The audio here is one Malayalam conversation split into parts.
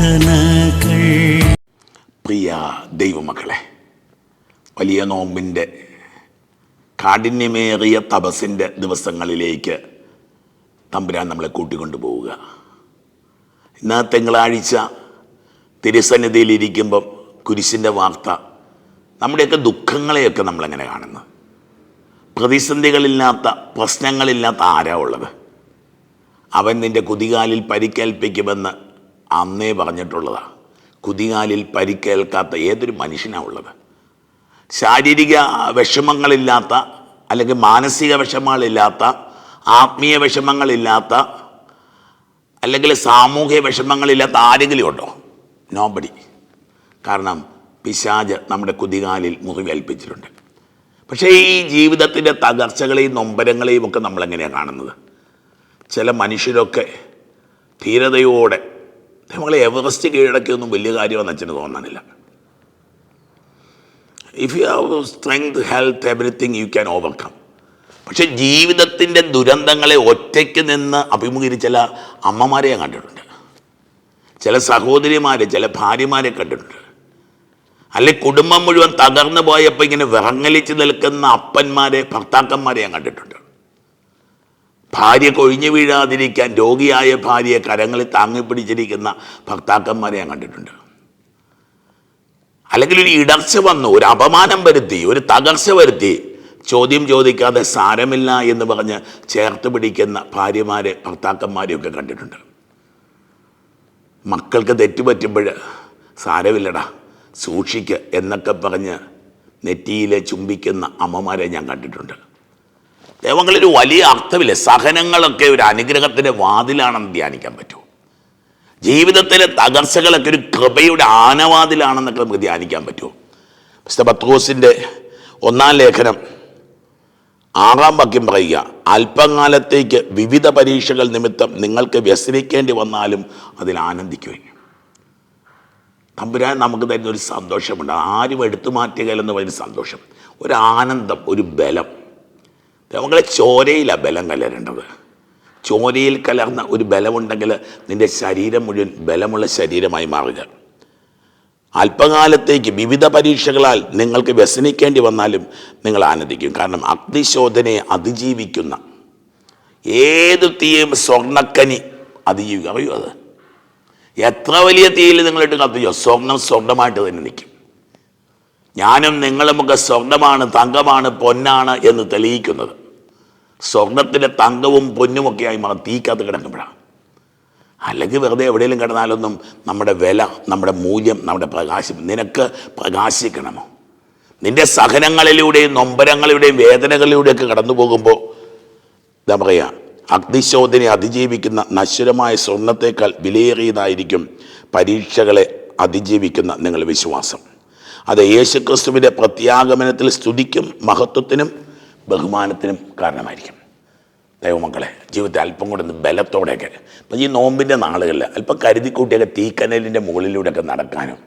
അർത്ഥനകൾ പ്രിയ ദൈവമക്കളെ വലിയ നോമ്പിന്റെ കാഠിന്യമേറിയ തപസിന്റെ ദിവസങ്ങളിലേക്ക് തമ്പുരാൻ നമ്മളെ കൂട്ടിക്കൊണ്ടു പോവുക ഇന്ന് തിങ്കളാഴ്ച തിരുസന്നിധിയിലിരിക്കുമ്പം കുരിശിന്റെ വാർത്ത നമ്മുടെയൊക്കെ ദുഃഖങ്ങളെയൊക്കെ നമ്മളെങ്ങനെ കാണുന്നു? പ്രതിസന്ധികളില്ലാത്ത പ്രശ്നങ്ങളില്ലാത്ത ആരാ ഉള്ളത്? അവൻ നിന്റെ കുതികാലിൽ പരിക്കേൽപ്പിക്കുമെന്ന് അന്നേ പറഞ്ഞിട്ടുള്ളതാണ് കുതികാലിൽ പരിക്കേൽക്കാത്ത ഏതൊരു മനുഷ്യനാണ് ഉള്ളത്? ശാരീരിക വിഷമങ്ങളില്ലാത്ത അല്ലെങ്കിൽ മാനസിക വിഷമങ്ങളില്ലാത്ത ആത്മീയ വിഷമങ്ങളില്ലാത്ത അല്ലെങ്കിൽ സാമൂഹിക വിഷമങ്ങളില്ലാത്ത ആരെങ്കിലും ഉണ്ടോ? നോബടി കാരണം പിശാജ് നമ്മുടെ കുതികാലിൽ മുറിവേൽപ്പിച്ചിട്ടുണ്ട്. പക്ഷേ ഈ ജീവിതത്തിന്റെ തകർച്ചകളെയും നൊമ്പരങ്ങളെയും ഒക്കെ നമ്മളെങ്ങനെയാണ് കാണുന്നത്? ചില മനുഷ്യരൊക്കെ ധീരതയോടെ നമ്മളെ എവറസ്റ്റ് കീഴടക്കിയൊന്നും വലിയ കാര്യമാണെന്ന് അച്ഛന് തോന്നാനില്ല. If you have strength health everything you can overcome പക്ഷെ ജീവിതത്തിന്റെ ദുരന്തങ്ങളെ ഒറ്റയ്ക്ക് നിന്ന് അഭിമുഖീകരിച്ച ചില അമ്മമാരെ കണ്ടിട്ടുണ്ട്. ചില സഹോദരിമാരെ ചില ഭാര്യമാരെ കണ്ടിട്ടുണ്ട്. അല്ലെ കുടുംബം മുഴുവൻ തകർന്നു പോയപ്പോൾ ഇങ്ങനെ വിറങ്ങലിച്ച് നിൽക്കുന്ന അപ്പന്മാരെ ഭർത്താക്കന്മാരെ ഞാൻ കണ്ടിട്ടുണ്ട്. ഭാര്യ കൊഴിഞ്ഞു വീഴാതിരിക്കാൻ രോഗിയായ ഭാര്യയെ കരങ്ങളിൽ താങ്ങി പിടിച്ചിരിക്കുന്ന ഭർത്താക്കന്മാരെ ഞാൻ കണ്ടിട്ടുണ്ട്. അല്ലെങ്കിൽ ഒരു ഇടർച്ച വന്നു ഒരു അപമാനം വരുത്തി ഒരു തകർച്ച വരുത്തി ചോദ്യം ചോദിക്കാതെ സാരമില്ല എന്ന് പറഞ്ഞ് ചേർത്ത് പിടിക്കുന്ന ഭാര്യമാരെ ഭർത്താക്കന്മാരെയൊക്കെ കണ്ടിട്ടുണ്ട്. മക്കൾക്ക് തെറ്റുപറ്റുമ്പോൾ സാരമില്ലടാ സൂക്ഷിക്ക് എന്നൊക്കെ പറഞ്ഞ് നെറ്റിയിലെ ചുംബിക്കുന്ന അമ്മമാരെ ഞാൻ കണ്ടിട്ടുണ്ട്. ദൈവങ്ങളൊരു വലിയ അർത്ഥമില്ല? സഹനങ്ങളൊക്കെ ഒരു അനുഗ്രഹത്തിന്റെ വാതിലാണെന്ന് ധ്യാനിക്കാൻ പറ്റുമോ? ജീവിതത്തിലെ തകർച്ചകളൊക്കെ ഒരു കൃപയുടെ ആനവാതിലാണെന്നൊക്കെ നമുക്ക് ധ്യാനിക്കാൻ പറ്റുമോ? മിസ്റ്റർ പത്രോസിന്റെ ഒന്നാം ലേഖനം ആറാം വാക്യം പറയുക അല്പകാലത്തേക്ക് വിവിധ പരീക്ഷകൾ നിമിത്തം നിങ്ങൾക്ക് വ്യസനിക്കേണ്ടി വന്നാലും അതിൽ ആനന്ദിക്കുകയും തമ്പുരാൻ നമുക്ക് തരുന്ന ഒരു സന്തോഷമുണ്ട്. ആരും എടുത്തു മാറ്റുകയില്ലെന്ന് പറയുന്ന സന്തോഷം ഒരു ആനന്ദം ഒരു ബലം. നമ്മളെ ചോരയിലാണ് ബലം കലരേണ്ടത്. ചോരയിൽ കലർന്ന ഒരു ബലമുണ്ടെങ്കിൽ നിന്റെ ശരീരം മുഴുവൻ ബലമുള്ള ശരീരമായി മാറുക. അല്പകാലത്തേക്ക് വിവിധ പരീക്ഷകളാൽ നിങ്ങൾക്ക് വ്യസനിക്കേണ്ടി വന്നാലും നിങ്ങൾ ആനന്ദിക്കും. കാരണം അഗ്നിശോധനയെ അതിജീവിക്കുന്ന ഏത് തീയും സ്വർണക്കനി അതിജീവിക്കും. അറിയോ അത്? എത്ര വലിയ തീയിൽ നിങ്ങളിട്ട് കത്തിച്ചോ സ്വർണം സ്വർണമായിട്ട് തന്നെ നിൽക്കും. ഞാനും നിങ്ങളുമൊക്കെ സ്വർണമാണ് തങ്കമാണ് പൊന്നാണ് എന്ന് തെളിയിക്കുന്നത്. സ്വർണത്തിന്റെ തങ്കവും പൊന്നുമൊക്കെയായി മാറും തീക്കകത്ത് കിടക്കുമ്പോഴാണ്. അല്ലെങ്കിൽ വെറുതെ എവിടെയെങ്കിലും കിടന്നാലൊന്നും നമ്മുടെ വില നമ്മുടെ മൂല്യം നമ്മുടെ പ്രകാശം നിനക്ക് പ്രകാശിക്കണമോ? നിന്റെ സഹനങ്ങളിലൂടെയും നൊമ്പരങ്ങളിലൂടെയും വേദനകളിലൂടെയൊക്കെ കടന്നു പോകുമ്പോൾ എന്താ പറയുക അഗ്നിശോധനെ അതിജീവിക്കുന്ന നശ്വരമായ സ്വർണത്തേക്കാൾ വിലയേറിയതായിരിക്കും പരീക്ഷകളെ അതിജീവിക്കുന്ന നിങ്ങളുടെ വിശ്വാസം. അത് യേശുക്രിസ്തുവിന്റെ പ്രത്യാഗമനത്തിൽ സ്തുതിക്കും മഹത്വത്തിനും ബഹുമാനത്തിനും കാരണമായിരിക്കും. ദൈവമക്കളെ ജീവിതത്തിൽ അല്പം കൂടെ ഒന്ന് ബലത്തോടെയൊക്കെ. ഇപ്പം ഈ നോമ്പിന്റെ നാളുകളിൽ അല്പം കരുതിക്കൂട്ടിയൊക്കെ തീക്കനലിന്റെ മുകളിലൂടെയൊക്കെ നടക്കാനും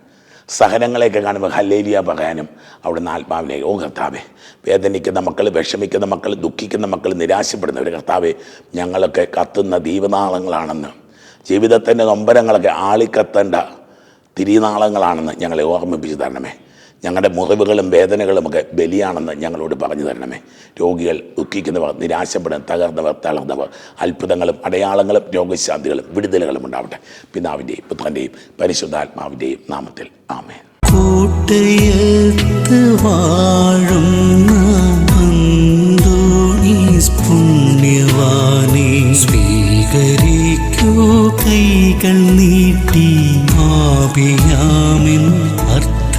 സഹനങ്ങളെയൊക്കെ കാണുമ്പോൾ ഹല്ലേലിയ പറയാനും അവിടുന്ന് ആത്മാവിനെ ഓ കർത്താവെ വേദനിക്കുന്ന മക്കൾ വിഷമിക്കുന്ന മക്കൾ ദുഃഖിക്കുന്ന മക്കൾ നിരാശപ്പെടുന്നവർ കർത്താവെ ഞങ്ങളൊക്കെ കത്തുന്ന ദീപനാളങ്ങളാണെന്ന് ജീവിതത്തിന്റെ നൊമ്പരങ്ങളൊക്കെ ആളിക്കത്തേണ്ട തിരിനാളങ്ങളാണെന്ന് ഞങ്ങളെ ഓർമ്മിപ്പിച്ച് തരണമേ. ഞങ്ങളുടെ മുറിവുകളും വേദനകളും ഒക്കെ ബലിയാണെന്ന് ഞങ്ങളോട് പറഞ്ഞു തരണമേ. രോഗികൾ ദുഃഖിക്കുന്നവർ നിരാശപ്പെടുന്ന തകർന്നവർ തളർന്നവർ അത്ഭുതങ്ങളും അടയാളങ്ങളും രോഗശാന്തികളും വിടുതലുകളും ഉണ്ടാവട്ടെ. പിതാവിന്റെയും പുത്രന്റെയും പരിശുദ്ധാത്മാവിന്റെയും നാമത്തിൽ. ആമേ കൈകൾ നീട്ടി ആപിയാമിൻ